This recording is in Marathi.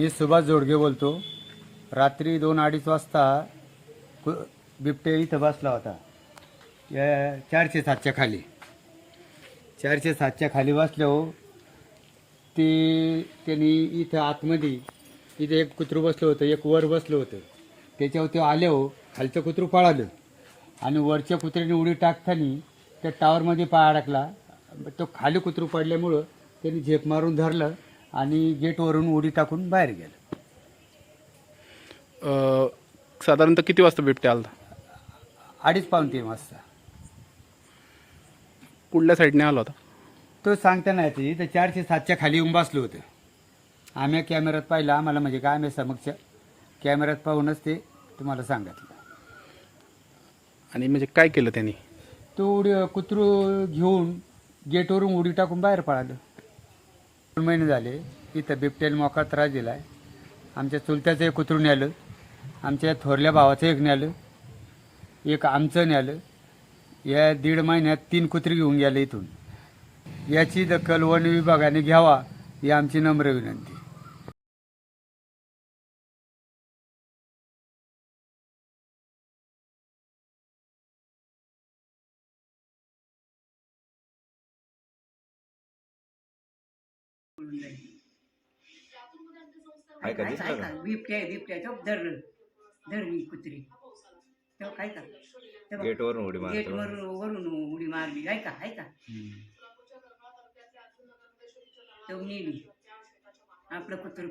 मी सुभाष जोडगे बोलतो. रात्री दोन अडीच वाजता कु बिबटे इथं बसला होता. या चारशे सातच्या खाली. चारशे सातच्या खाली बसल्यावर ते त्यांनी इथं आतमध्ये इथं एक कुत्रू बसलं होतं एक वर बसलं होतं. त्याच्यावर ते आल्यावर हो खालचं कुत्रू पळालं. आणि वरच्या कुत्र्याने उडी टाकताना त्या टावरमध्ये पाय अडकला. तो खाली कुत्रू पडल्यामुळं त्यांनी झेप मारून धरलं. आणि गेटवरून उडी टाकून बाहेर गेलं. अ, साधारणतः किती वाजता बिबट्या आला? अडीच पाऊन तीन वाजता. कुठल्या साईडने आला होता? तो सांगता नाही येते. तर चारशे सातच्या खाली येऊन बसलो होतं. आम्ही कॅमेऱ्यात पाहिलं. आम्हाला म्हणजे काय आम्ही समक्ष कॅमेऱ्यात पाहूनच ते तुम्हाला सांगितलं. आणि म्हणजे काय केलं त्यांनी? तो उडी कुत्रू घेऊन गेटवरून उडी टाकून बाहेर पळालं. दोन महिने झाले इथं बिबट्याने मोकळा त्रास दिला आहे आमच्या चुलत्याचं एक कुत्रू न्यालं आमच्या थोरल्या भावाचं एक न्यालं एक आमचं न्यालं या दीड महिन्यात तीन कुत्री घेऊन गेलं इथून. याची दखल वन विभागाने घ्यावा ही आमची नम्र विनंती. आहे का दिसलं का? बिबट्या धरलं धरली कुत्री. तो काय का? गेटवरून उडी मारतो. वरून वरून उडी मारली. आहे का आहे का तो नेली. आपलं कुत्र